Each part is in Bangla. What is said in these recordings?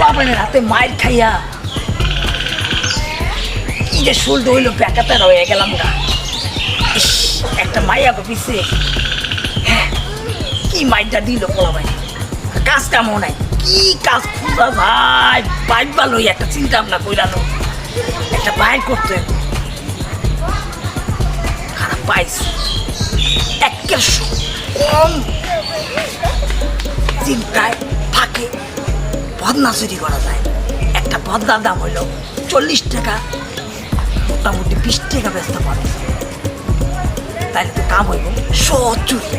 বাবানের হাতে মায়ের খাইয়া কি যে শুল্ড হইল প্যাকাতে রয়ে গেলাম গা। একটা মাইয়া গো পিছে। হ্যাঁ, কি মাইটা দিল পোলা ভাই? কাজ কামও নাই। কি কাজ খুঁজা ভাই বাইক ভালো একটা চিন্তা ভাবনা কইরানো একটা বাইর করতে। খারাপ পাইছি একের কম চিন্তায় ফাঁকে বদনা চুরি করা যায়। একটা বদনার দাম হইল চল্লিশ টাকা। মোটামুটি বিশ টাকা বেচতে পারে তাইলে তো কাম হইব। সব চুরি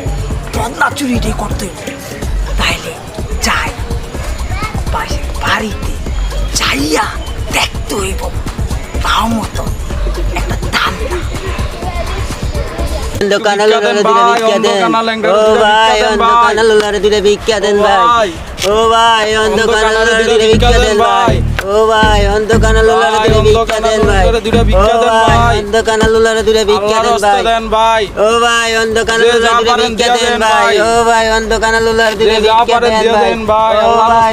বদনা চুরিটাই করতে হইব। তাইলে যাই পাশে বাড়িতে যাইয়া দেখতে হইব। তাও মতো একটা দাম দোকানে লোলারে দিলে ভিক্ষা দেন। ও ভাই অন্ধকানে লোলারে দিলে ভিক্ষা দেন ভাই। ও ভাই। অন্ধকানে লোলারে দিলে ভিক্ষা দেন ভাই। ও ভাই অন্ধকানে লোলারে দিলে ভিক্ষা দেন ভাই। দেন ভাই ও ভাই অন্ধকানে লোলারে ভিক্ষা দেন ভাই। ভাই। ও ভাই অন্ধকানে লোলারে ভিক্ষা দেন ভাই। ও ভাই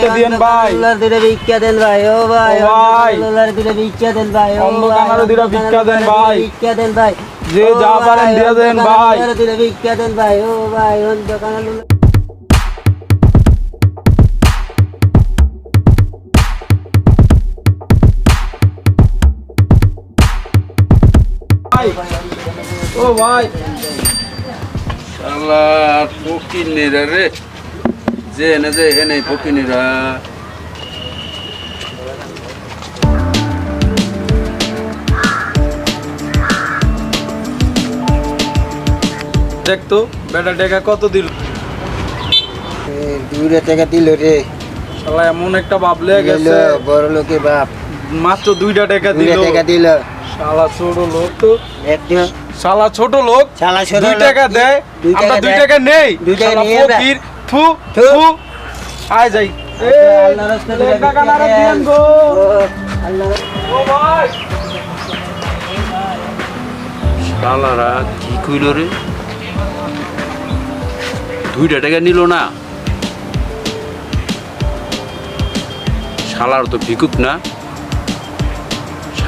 লোলারে ভিক্ষা দেন ভাই। ও ভাই। লোলারে ভিক্ষা দেন ভাই। ও ভাই অন্ধকারে দিলে ভিক্ষা দেন ভাই। ভিক্ষা দেন ভাই। যে যা পারেন দিয়ে দেন ভাই। ভিক্ষা দেন ভাই। ও ভাই অন্ধকানে লোলারে ভাই। ও ভাই। শালা ফকিনেরা রে। যে এনে যে এনে ফকিনেরা। দেখ তো বেটা টাকা কত দিল? দূরে থেকে দিল রে। শালা এমন একটা ভাবলে গেছে। বড় লোকে বাপ। মাত্র দুইটা টাকা দিল। থেকে দিল। শালা ছোট লোক তো। শালা ছোট লোক শালা ছোট দুই টাকা দেয় দুই টাকা আমরা দুই টাকা নেই। দুই টাকা নিয়ে ফকির থু থু। থু আয় যাই। শালারা কি কইল রে? দুইটা টাকা নিল না। শালার তো ভিকুক না।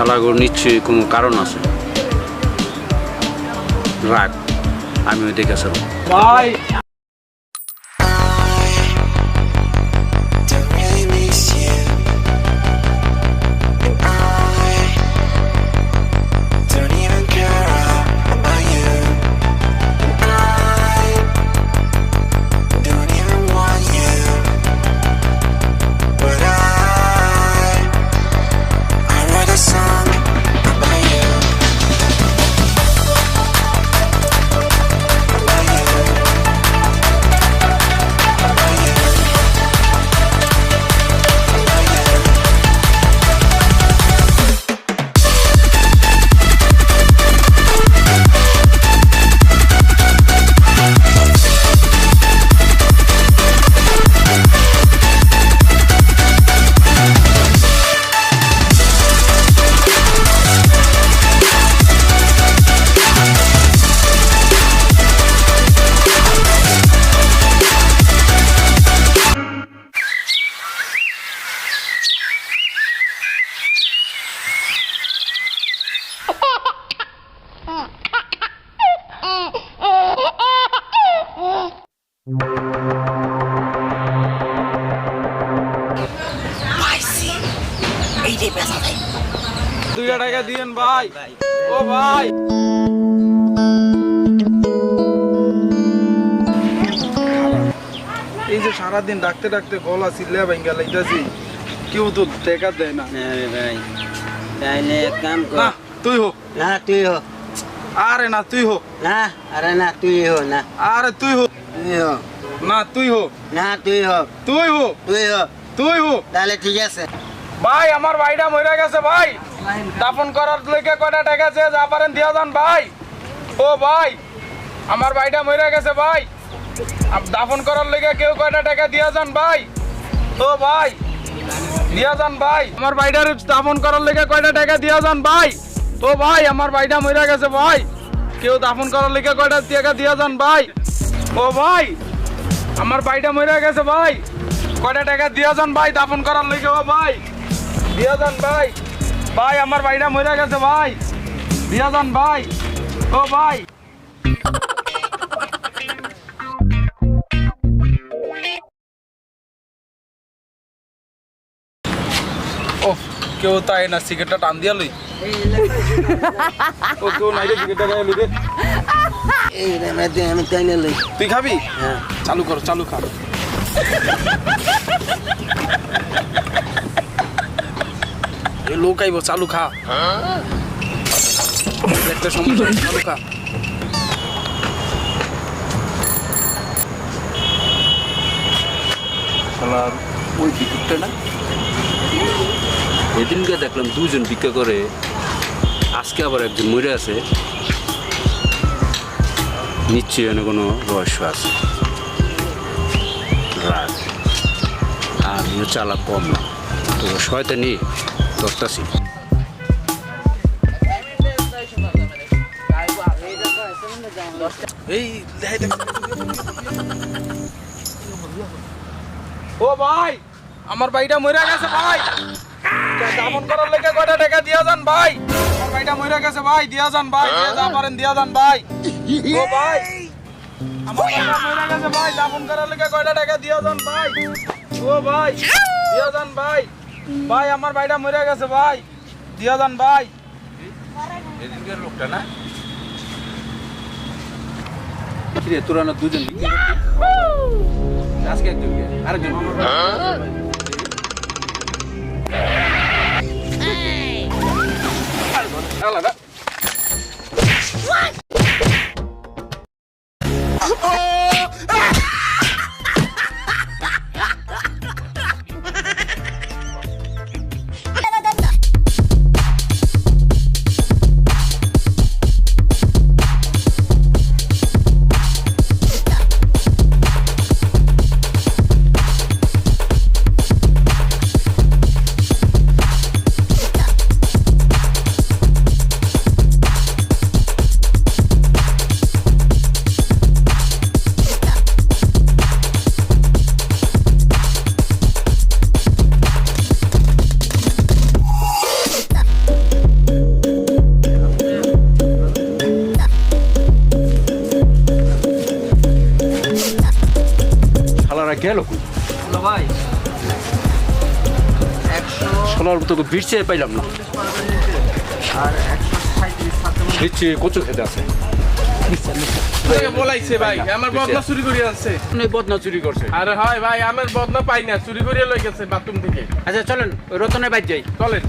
শালাগর নিশ্চয়ই কোনো কারণ আছে। রাগ আমিও ওই don't ভাই ও ভাই এই যে সারাদিন ডাকতে ডাকতে গলা চিল্লা ভাঙ্গা লাইতাছি কেউ তো টাকা দেয় না আরে ভাই তাইলে এক কাম না কর তুই হো না তুই হো আরে না তুই হো না আরে না তুই হো না আরে তুই হো তুই হো না তুই হো না তুই হো তুই হো তুই হো তুই হো তাহলে ঠিক আছে ভাই আমার ভাইটা মরে গেছে ভাই দাফন করার লেগে কয়টা টাকা আছে? যা পারেন দিয়া যান ভাই। ও ভাই, আমার ভাইটা মরে গেছে ভাই। দাফন করার লেগে কেউ কয়টা টাকা দিয়া যান ভাই? ও ভাই, দিয়া যান ভাই। আমার ভাইটার দাফন করার লেগে কয়টা টাকা দিয়া যান ভাই? ও ভাই, আমার ভাইটা মরে গেছে ভাই। কেউ দাফন করার লেগে কয়টা টাকা দিয়া যান ভাই? ও ভাই, আমার ভাইটা মরে গেছে ভাই। কয়টা টাকা দিয়া যান ভাই দাফন করার লেগে ও ভাই, দিয়া যান ভাই। ভাই আমার ভাইটা মরে গেছে ভাই। দিয়া যান ভাই। ও ভাই। ও কেউ তাই না সিগারেটটা টান দিয়া লই। ও কেউ নাই রে সিগারেটটা গায়ে লই এই রে আমি তাই না লই। তুই খাবি? হ্যাঁ। চালু কর চালু খা। লোক আইব চালু খা। একটা সমস্যা চালু খা। শালার ওই বিকুটটা না? এদিনকে দেখলাম দুজন ভিক্ষা করে আজকে আবার একজন মরে আছে। নিশ্চয়ই এনে কোনো রহস্য আছে। রাগ আমিও চালা কম না। তো শয়তানি। ধরতাছি এই ও ভাই আমার ভাইটা মরে গেছে ভাই। দামন করার লেগে কয়টা টাকা দিয়া যান ভাই। আমার ভাইটা মরে গেছে ভাই দিয়া যান ভাই দিয়া যা পারেন দিয়া যান ভাই। ও ভাই আমার ভাইটা মরে গেছে ভাই দামন করার লেগে কয়টা টাকা দিয়া যান ভাই। ও ভাই দিয়া যান ভাই। ভাই আমার ভাইটা মরে গেছে ভাই। দিয়া যান ভাই। এদিনকার লোকটা না? কিরে তোরা না দুজন আজকে একজন? আরেকজন আলাদা? তোকে বিরছে পাইলাম না। কচু খেতে আছে। বলাইছে ভাই আমার বদনা চুরি করে আনছে। আপনি বদনা চুরি করছে। আরে হয় ভাই আমার বদনা পাই না চুরি করে লই গেছে বাথরুম থেকে। আচ্ছা চলেন রতনের বাইর যাই। চলেন।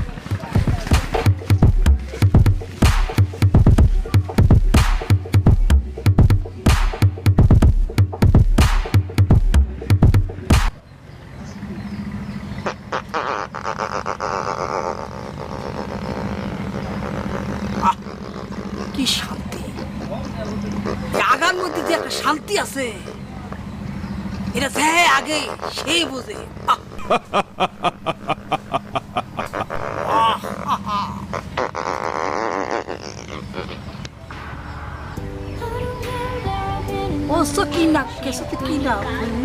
সকিনা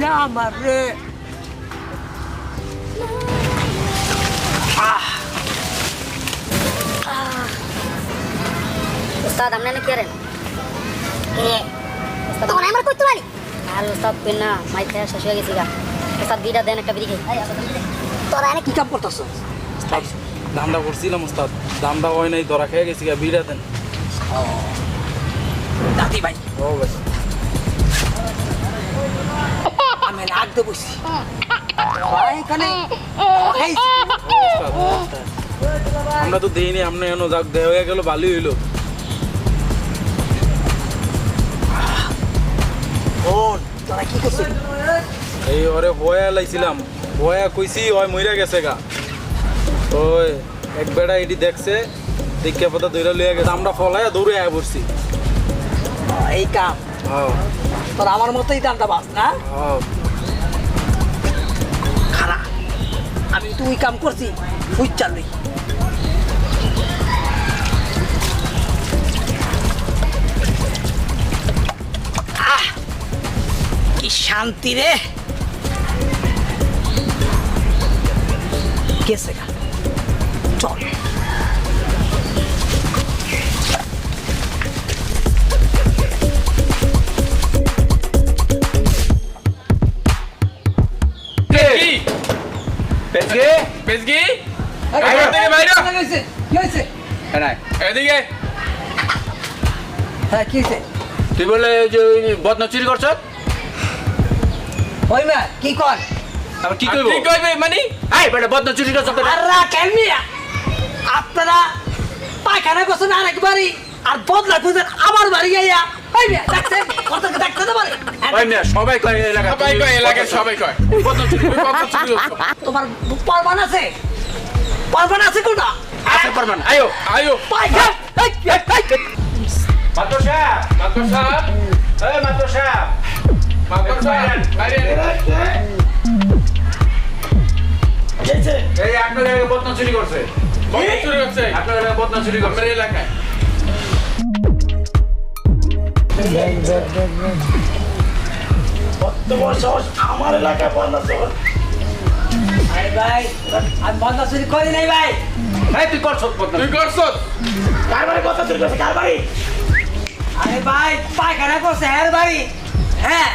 না আমার রে উস্তাদ আপনি না কেরেন তখন আমার কইতে পারি আর উস্তাদ না শেষ হয়ে গেছি গা উস্তাদ দেন একটা বিড়ি খাই তোরা এনে কি কাম করতেছ দামটা করছিলাম ওস্তাদ দামটা হয় নাই ধরা খেয়ে গেছি গা বিড়া দেন দাদি ভাই ও ভাই আমি দেবো এখানে? আমরা তো দেইনি আপনি এনো যাক দেহ হয়ে গেল ভালোই হইল। বোন তোরা কি করছিস এই ওরে বয়া লাইছিলাম। বয়া কইছি ওই মইরা গেছে গা। ওই এক বেড়া এটি দেখছে দেখে পথা দৌড়া লইয়া গেছে। আমরা ফলাইয়া দৌড়ে আয়া পড়ছি এই কাম। তোর আমার মতোই দামটা বাস না? খারাপ আমি তুই কাম করছি বুঝছাল নেই আহ কি শান্তি রে। গেছে গা। চল। পেজগি থেকে বাইরে কি হয়েছে হ্যাঁ এদিকে হ্যাঁ কি হয়েছে তুই বলে ওই যে ওই বদনা চুরি করছ ওই মা কি কর আবার কি কইব কি কইবে মানে এই বেটা বদনা চুরি করছ আরে কেমনি আপনারা পায়খানা করছেন আরেকবারই আর বদলা খুঁজেন আমার বাড়ি গিয়া ওই মিয়া ডাকছেন কত ডাকতে তো পারে? ওই মিয়া সবাই কয় এলাকা সবাই কয় এলাকার সবাই কয়। বদনা চুরি তুমি কত চুরি তোমার আছে? প্রমাণ আছে কোনটা? আছে পারমান আয়ো। আয়ো। পায়খানা এই, এই, এই, মাত্র সাহেব মাতর সাহেব এই মাত্র সাহেব মাতর সাহেব বাইরে এই আপনার বদনা চুরি করছে। কত চুরি করছে। আপনার এলাকায় বদনা চুরি করছে। আমার এলাকায় আরে ভাই বন্ধ পায়খানা করছে হ্যাঁ বাড়ি হ্যাঁ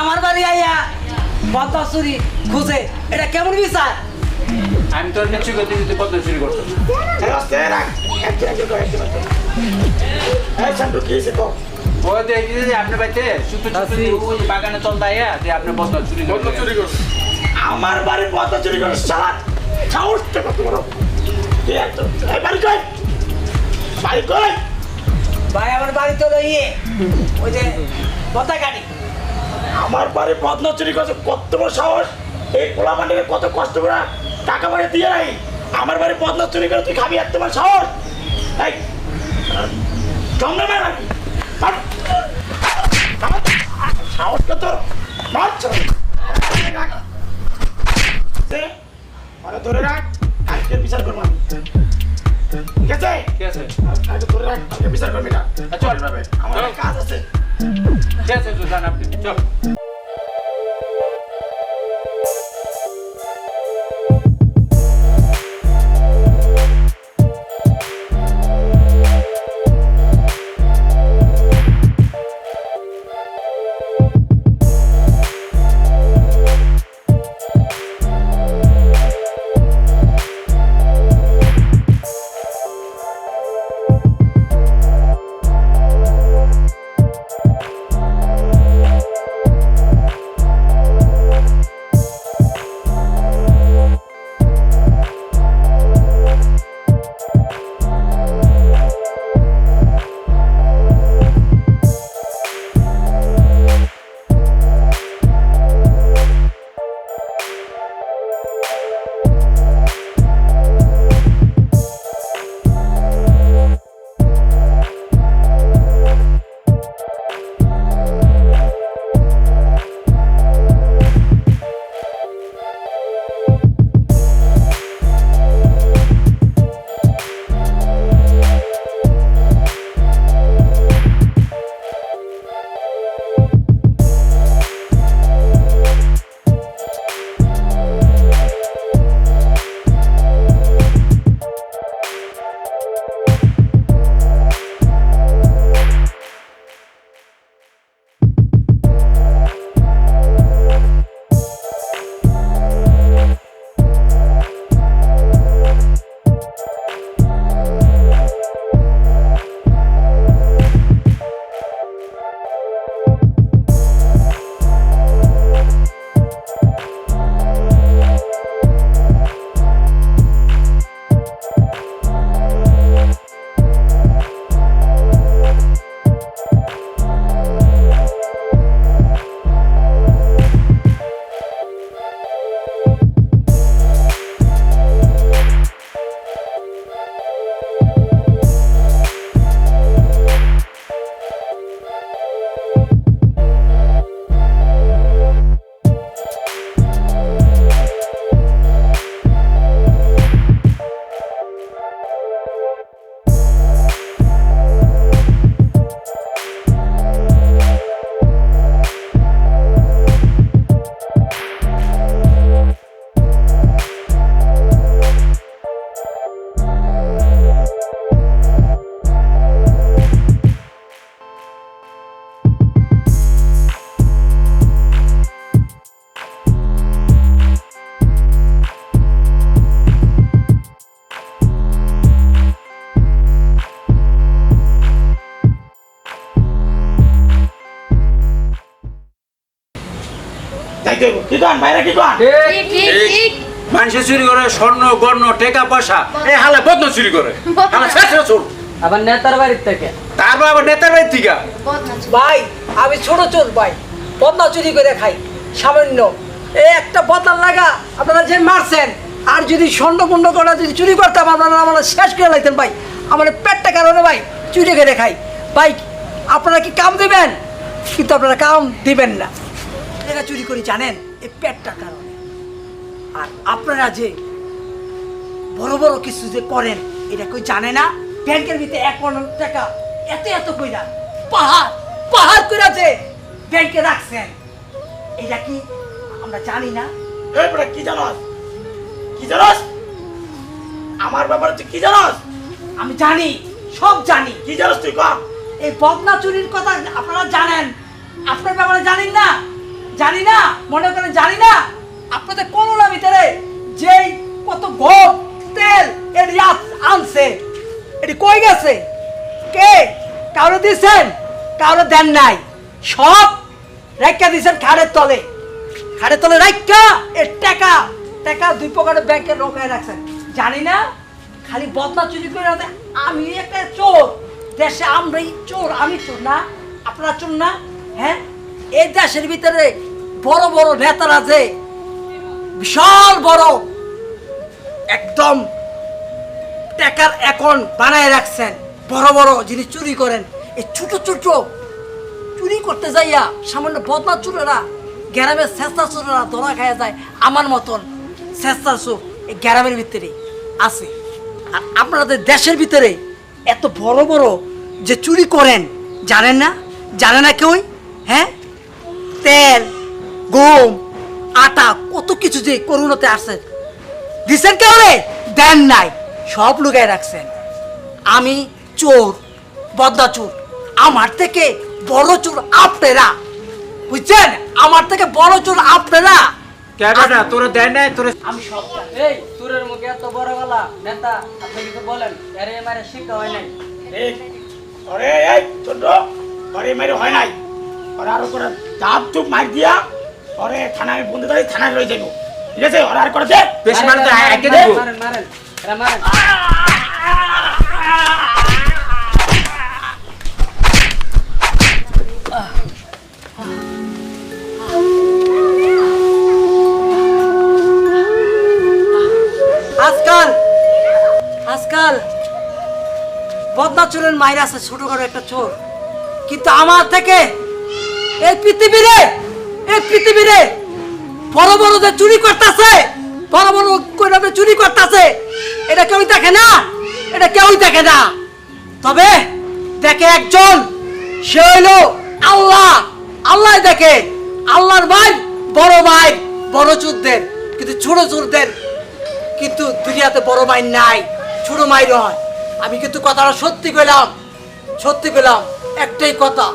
আমার বাড়ি আইয়া বন্ধ চুরি খুঁজে এটা কেমন বিচার আমি তোর নিশ্চয় করতে বদনা চুরি করছ ও দেখি যে আপনি বাইতে শুধু শুধু ওই বাগানে চল দাইয়া যে আপনি বদনা চুরি চুরি করছ। আমার বাড়ির পথে চুরি করে সারা সাহসটা কত বড়। কে এত এই বাড়ি কই? বাড়ি কই? ভাই আমার বাড়িতে হলো ইয়ে ওই যে বতা গাড়ি আমার বাড়ি পদ্ম চুরি করছে কত বড় সাহস। এই পোলা মান্ডিকে কত কষ্ট করে টাকা পয়সা দিয়ে নাই। আমার বাড়ি পদ্ম চুরি করে তুই খাবি এত তোমার সাহস। এই জমনে মার আমি সাহস কত মারছ ধরে রাখ আজকে বিচার করব আমি। ঠিক আছে? ঠিক আছে। আজকে ধরে রাখ আজকে বিচার করবি না। চল। আমার কাজ আছে। ঠিক আছে যান বাইরে কি মানুষে চুরি করে স্বর্ণ গর্ণ টাকা পয়সা এই হালা বদন চুরি করে। হালা চোর। আবার নেতার বাড়ির থেকে। তারপর আবার নেতার বাড়ির থেকে? ভাই আমি ছোট চোর ভাই। বদনা চুরি করে খাই সামান্য। এই একটা বদনার লাগা আপনারা যে মারছেন আর যদি স্বর্ণ কুণ্ড করা যদি চুরি করতাম আপনারা আমার শেষ করে লাইতেন ভাই। আমার পেটটা কারণে ভাই চুরি করে খাই। ভাই আপনারা কি কাম দিবেন? কিন্তু আপনারা কাম দিবেন না। এটা চুরি করি জানেন? এই পেটটার কারণে। আর আপনারা যে বড় বড় কিছু যে করেন এটা কেউ জানে না। ব্যাংকের ভিতরে এক টাকা এত এত কইরা পাহাড় পাহাড় কইরা যে ব্যাংকে রাখছেন। এটা কি আমরা জানি না? এই বেটা কি জানোস? কি জানোস? আমার ব্যাপারে তুই কি জানোস? আমি জানি সব জানি। কি জানোস তুই কম? এই বদনা চুরির কথা আপনারা জানেন। আপনার ব্যাপারে জানেন না? জানি না, মনে করেন জানি না। আপনাদের করোনা ভিতরে যেই কত গম তেল এর আনছে। এটি কই গেছে? কে? কারও দিছেন? কারও দেন নাই। সব রেখা দিছেন খাড়ের তলে। খাড়ের তলে রাখা এর টাকা টাকা দুই পকেটে ব্যাংকে রোকায় রাখছেন। জানি না, খালি বদলা চুরি করে আমি একটা চোর। দেশে আমরাই চোর, আমি চোর না, আপনারা চোর না হ্যাঁ? এই দেশের ভিতরে বড় বড় নেতারা যে বিশাল বড় একদম টাকার এখন বানায় রাখছেন, বড় বড় জিনিস চুরি করেন, এই ছোট ছোট চুরি করতে যাইয়া সামান্য বদনা চুরেরা, গ্রামের চেষ্টা চোরেরা ধরা খাইয়া যায়, আমার মতন চেষ্টা এই গ্রামের ভিতরে আছে। আর আপনাদের দেশের ভিতরে এত বড় বড় যে চুরি করেন, জানেন না? জানে না কেউই? হ্যাঁ? তেল গম আটা কত কিছু যে করুণাতে আসছে। দিচ্ছেন কেউ রে দেন নাই সব লুকায় রাখছেন। আমি চোর বদ্দা চোর আমার থেকে বড় চোর আপনারা। বুঝছেন? আমার থেকে বড় চোর আপনারা। কে বেটা তোরা দেয় নাই তোরা আমি সব। এই সুরের মুখে এত বড় গলা। নেতা আপনি কিছু বলেন। আরে মারে শিক্ষা হয় নাই। এই ছোট মেরে হয় নাই। ওরা আরও করে চাপ চুপ মার দিয়া ওরে থানায় বন্ধু দাঁড়িয়ে থানায় রয়ে যাব ঠিক আছে? ওরা আর করে দে। বেশি মানে তো একে দেবো মারেন মারেন এরা মারেন। আজকাল আজকাল বদনা চোরের মায়ের আছে ছোটখাটো একটা চোর। কিন্তু আমার থেকে এই পৃথিবীরে এই পৃথিবীরে বড় বড় যে চুরি করতেছে, বড় বড় কইরা চুরি করতেছে, এটা কেউ দেখে না, এটা কেউই দেখে না। তবে দেখে একজন, সে হইল আল্লাহ। আল্লাহ দেখে, আল্লাহর ভাই, বড় ভাই, বড় চোরদের, কিন্তু ছোট চোরদের কিন্তু দুনিয়াতে বড় মাইন নাই, ছোট মাইর হয় আমি কিন্তু কথাটা সত্যি কইলাম সত্যি কইলাম, একটাই কথা।